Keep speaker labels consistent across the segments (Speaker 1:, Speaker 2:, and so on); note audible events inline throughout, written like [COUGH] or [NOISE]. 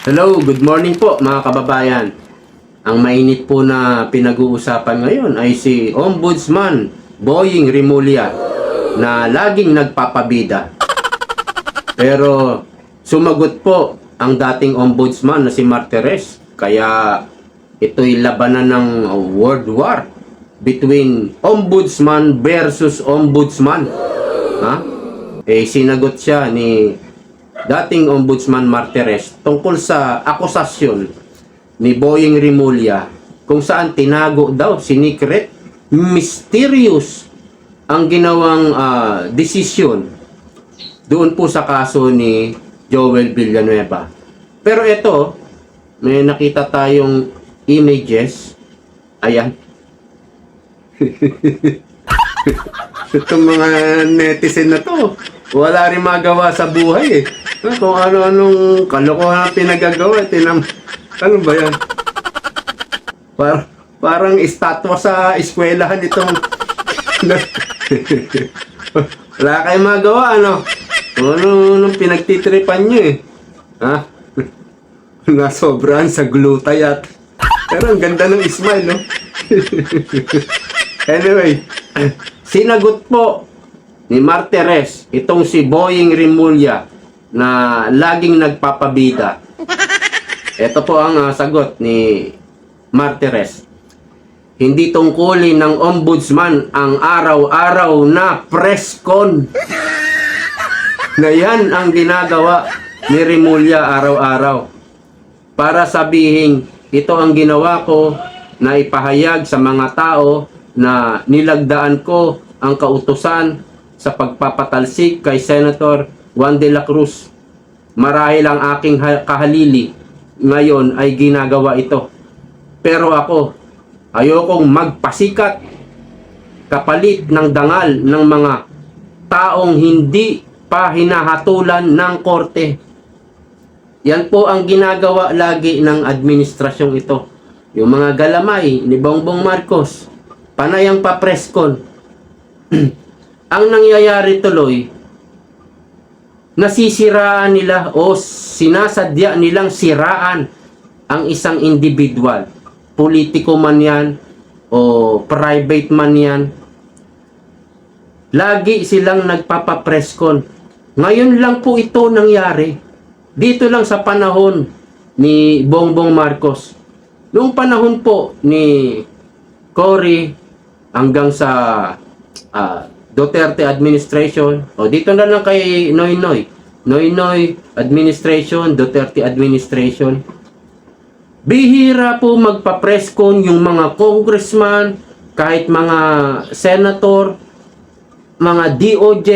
Speaker 1: Hello, good morning po mga kababayan. Ang mainit po na pinag-uusapan ngayon ay si Ombudsman Boying Rimulya na laging nagpapabida. Pero sumagot po ang dating ombudsman na si Martires. Kaya ito'y labanan ng world war between ombudsman versus ombudsman. Ha? Eh sinagot siya ni dating ombudsman Martires tungkol sa akusasyon ni Boying Rimulya kung saan tinago daw sinikret mysterious ang ginawang ah, desisyon doon po sa kaso ni Joel Villanueva. Pero ito, may nakita tayong images. Ayan. [LAUGHS] Itong mga netizen na to, wala rin magawa sa buhay eh. Kung ano-anong kalokohan pinagagawa, tinam... Ano ba yan? Par parang estatwa sa eskwelahan itong... [LAUGHS] wala kayong magawa, ano? Kung ano nung pinagtitripan nyo eh. Ha? [LAUGHS] Nasobrahan sa glutayat. Pero ang ganda ng smile, no? [LAUGHS] anyway, sinagot po ni Martires itong si Boying Rimulya na laging nagpapabida. Ito po ang ah, sagot ni Martires. Hindi tungkulin ng ombudsman ang araw-araw na press con. Yan ang ginagawa ni Rimulya araw-araw. Para sabihin, ito ang ginawa ko na ipahayag sa mga tao na nilagdaan ko ang kautusan sa pagpapatalsik kay Senator Juan de la Cruz. Marahil ang aking ha- kahalili ngayon ay ginagawa ito. Pero ako, ayokong magpasikat kapalit ng dangal ng mga taong hindi pa hinahatulan ng korte. Yan po ang ginagawa lagi ng administrasyong ito. Yung mga galamay ni Bongbong Marcos, panayang papreskon. [CLEARS THROAT] ang nangyayari tuloy, nasisiraan nila o sinasadya nilang siraan ang isang individual. Politiko man yan o private man yan. Lagi silang nagpapapreskon. Ngayon lang po ito nangyari. Dito lang sa panahon ni Bongbong Marcos. Noong panahon po ni Cory hanggang sa ah, Duterte administration. O dito na lang kay Noy Noy Noy Noy administration Duterte administration. Bihira po magpa-presscon yung mga congressman kahit mga senator mga DOJ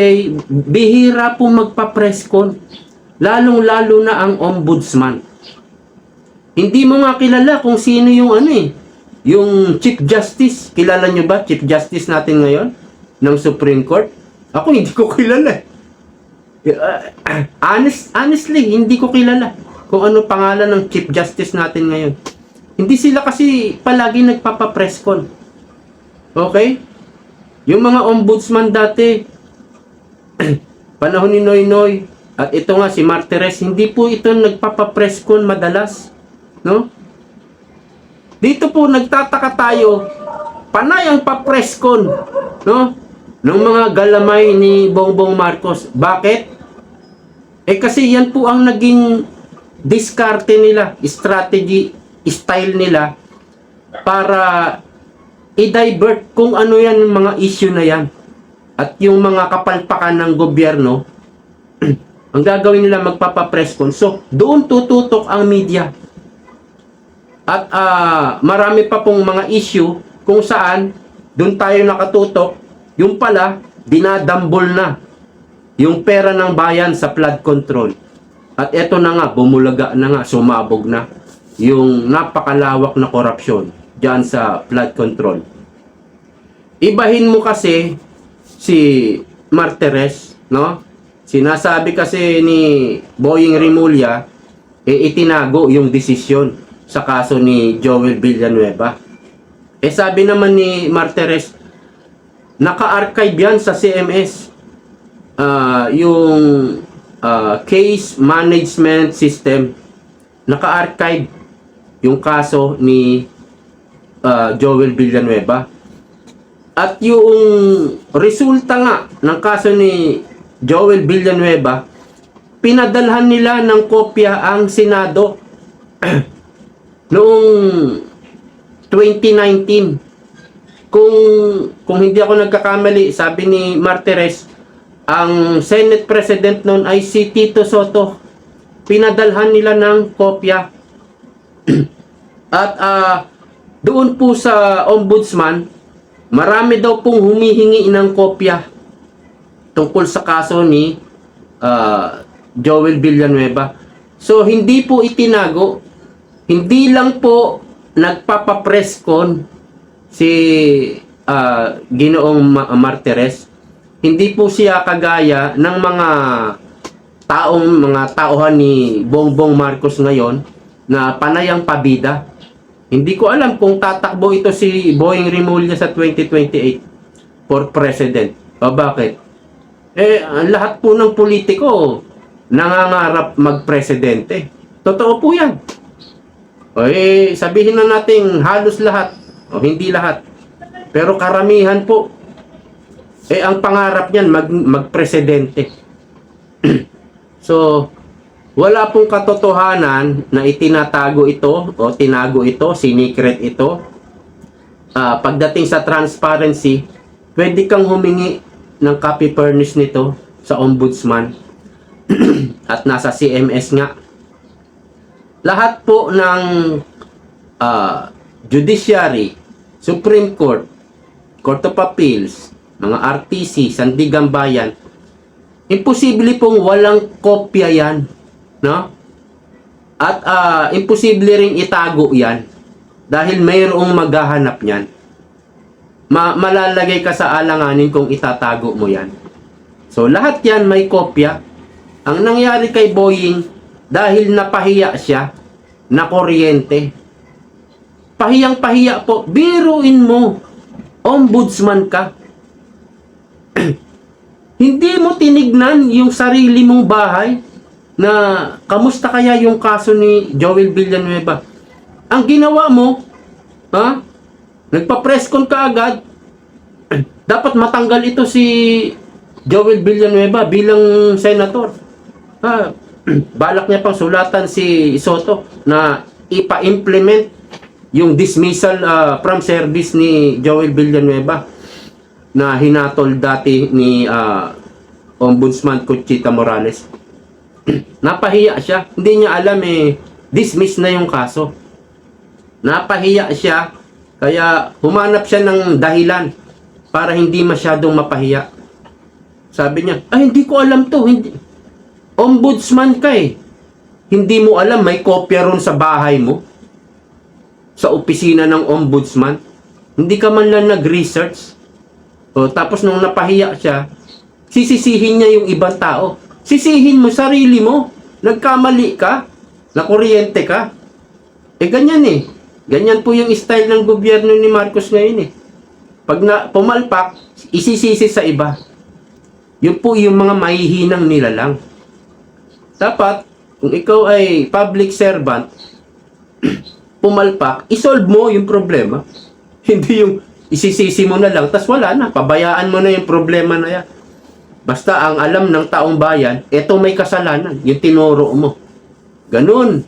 Speaker 1: bihira po magpa-presscon. Lalong lalo na ang ombudsman. Hindi mo nga kilala kung sino yung ano eh yung Chief Justice. Kilala nyo ba Chief Justice natin ngayon ng Supreme Court ako hindi ko kilala. Uh, honest, honestly, hindi ko kilala kung ano pangalan ng Chief Justice natin ngayon. Hindi sila kasi palagi nagpapapresscon. Okay? Yung mga ombudsman dati, [CLEARS THROAT] panahon ni Noy Noy, at ito nga si Martires, hindi po ito nagpapapresscon madalas. No? Dito po nagtataka tayo, panay ang papresscon. No? Ng mga galamay ni Bongbong Marcos. Bakit? Eh kasi yan po ang naging diskarte nila, strategy, style nila para i-divert kung ano yan yung mga issue na yan. At yung mga kapalpakan ng gobyerno, [CLEARS THROAT] ang gagawin nila magpapapress con. So, doon tututok ang media. At ah, marami pa pong mga issue kung saan doon tayo nakatutok, yung pala, dinadambol na yung pera ng bayan sa flood control. At eto na nga, bumulaga na nga, sumabog na yung napakalawak na korupsyon dyan sa flood control. Ibahin mo kasi si Martires, no? Sinasabi kasi ni Boying Rimulya, eh itinago yung desisyon sa kaso ni Joel Villanueva. Eh sabi naman ni Martires, naka-archive yan sa CMS ah, yung ah, case management system naka-archive yung kaso ni ah, Joel Villanueva. At yung resulta nga ng kaso ni Joel Villanueva, pinadalhan nila ng kopya ang Senado [CLEARS THROAT] noong 2019. Kung kung hindi ako nagkakamali, sabi ni Martires, ang Senate President noon ay si Tito Soto. Pinadalhan nila ng kopya. [CLEARS THROAT] At ah, doon po sa ombudsman, marami daw pong humihingi ng kopya tungkol sa kaso ni ah, Joel Villanueva. So hindi po itinago, hindi lang po nagpapa-press con si ah, Ginoong Ma- Martires. Hindi po siya kagaya ng mga taong mga tauhan ni Bongbong Marcos ngayon na panayang pabida. Hindi ko alam kung tatakbo ito si Boying Rimulya sa 2028 for president. O bakit? Eh, lahat po ng politiko nangangarap mag-presidente. Totoo po yan. O eh, sabihin na natin halos lahat. O hindi lahat. Pero karamihan po. Eh, ang pangarap niyan mag, mag-presidente. [CLEARS THROAT] so, wala pong katotohanan na itinatago ito o tinago ito, sinikret ito. Ah, pagdating sa transparency, pwede kang humingi ng copy furnish nito sa ombudsman [CLEARS THROAT] at nasa CMS nga. Lahat po ng ah, judiciary, Supreme Court, Court of Appeals, mga RTC, Sandigan Bayan, imposible pong walang kopya yan. No? At ah, imposible ring itago yan dahil mayroong maghahanap niyan. Ma malalagay ka sa alanganin kung itatago mo yan. So lahat yan may kopya. Ang nangyari kay Boying dahil napahiya siya na kuryente. Pahiyang pahiya po. Biruin mo. Ombudsman ka. [CLEARS THROAT] Hindi mo tinignan yung sarili mong bahay na kamusta kaya yung kaso ni Joel Villanueva. Ang ginawa mo, ha? Nagpa-press con ka agad. [CLEARS THROAT] Dapat matanggal ito si Joel Villanueva bilang senator. Ha? [CLEARS THROAT] Balak niya pang sulatan si Soto na ipa-implement yung dismissal ah, from service ni Joel Villanueva na hinatol dati ni ah, Ombudsman Conchita Morales. [CLEARS THROAT] Napahiya siya. Hindi niya alam eh, dismiss na yung kaso. Napahiya siya, kaya humanap siya ng dahilan para hindi masyadong mapahiya. Sabi niya, ay hindi ko alam to. Hindi. Ombudsman ka eh. Hindi mo alam, may kopya ron sa bahay mo. Sa opisina ng ombudsman. Hindi ka man lang nag-research. O, tapos nung napahiya siya, sisisihin niya yung ibang tao. Sisihin mo sarili mo. Nagkamali ka. Nakuryente ka. Eh ganyan eh. Ganyan po yung style ng gobyerno ni Marcos ngayon eh. Pag na pumalpak, isisisi sa iba. Yun po yung mga mahihinang nila lang. Dapat, kung ikaw ay public servant, pumalpak, isolve mo yung problema. [LAUGHS] Hindi yung isisisi mo na lang, tas wala na, pabayaan mo na yung problema na yan. Basta ang alam ng taong bayan, eto may kasalanan, yung tinuro mo. Ganun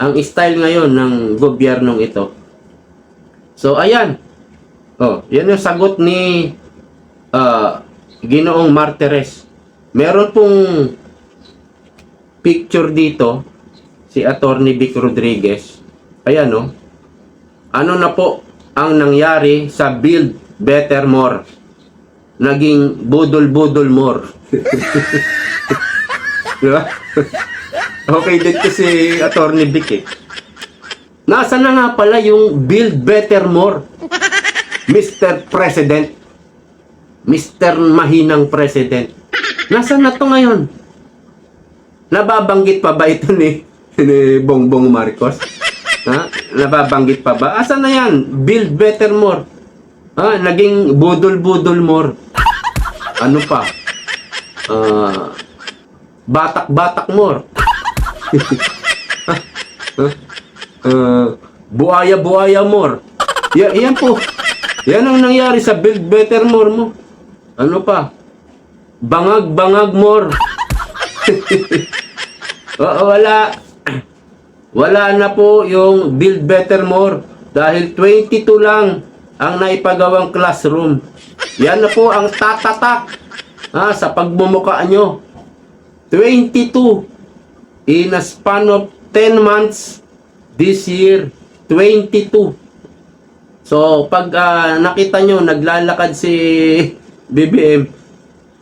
Speaker 1: ang style ngayon ng gobyernong ito. So, ayan. Oh, yan yung sagot ni ah, Ginoong Martires. Meron pong picture dito si Attorney Vic Rodriguez. Ayan oh. Ano na po ang nangyari sa Build Better More? Naging budol-budol more. [LAUGHS] Di okay din ko si Attorney Vic eh. Nasa na nga pala yung Build Better More? Mr. President. Mr. Mahinang President. Nasaan na to ngayon? Nababanggit pa ba ito ni, [LAUGHS] ni Bongbong Marcos? Ha? Nababanggit pa ba? Asan na yan? Build better more. Ha? Naging budol-budol more. Ano pa? Ah, batak-batak more. [LAUGHS] Huh? Uh, buaya buaya more. Ya, yan po. Yan ang nangyari sa build better more mo. Ano pa? Bangag bangag more. Oo, [LAUGHS] wala. Wala na po yung build better more dahil 22 lang ang naipagawang classroom. Yan na po ang tatatak ha, sa pagmumuka nyo. 22 in a span of 10 months this year 22 so pag ah, nakita nyo naglalakad si BBM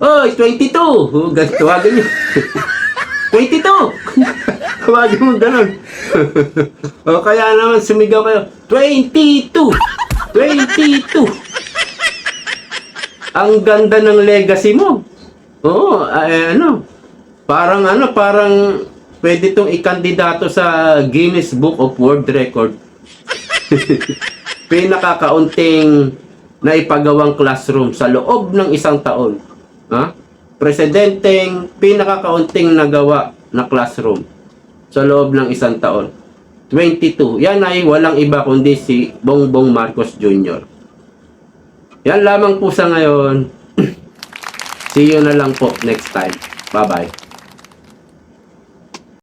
Speaker 1: oh 22 oh, gan- tawagan nyo 22 tawagan [LAUGHS] mo ganun. [LAUGHS] O kaya naman sumigaw kayo. 22 22 ang ganda ng legacy mo. Oo eh, ano? Parang ano, parang pwede itong ikandidato sa Guinness Book of World Record. [LAUGHS] Pinakakaunting naipagawang classroom sa loob ng isang taon. Ha? Presidenteng pinakakaunting nagawa na classroom sa loob ng isang taon. 22. Yan ay walang iba kundi si Bongbong Marcos Jr. Yan lamang po sa ngayon. [CLEARS THROAT] See you na lang po next time. Bye-bye.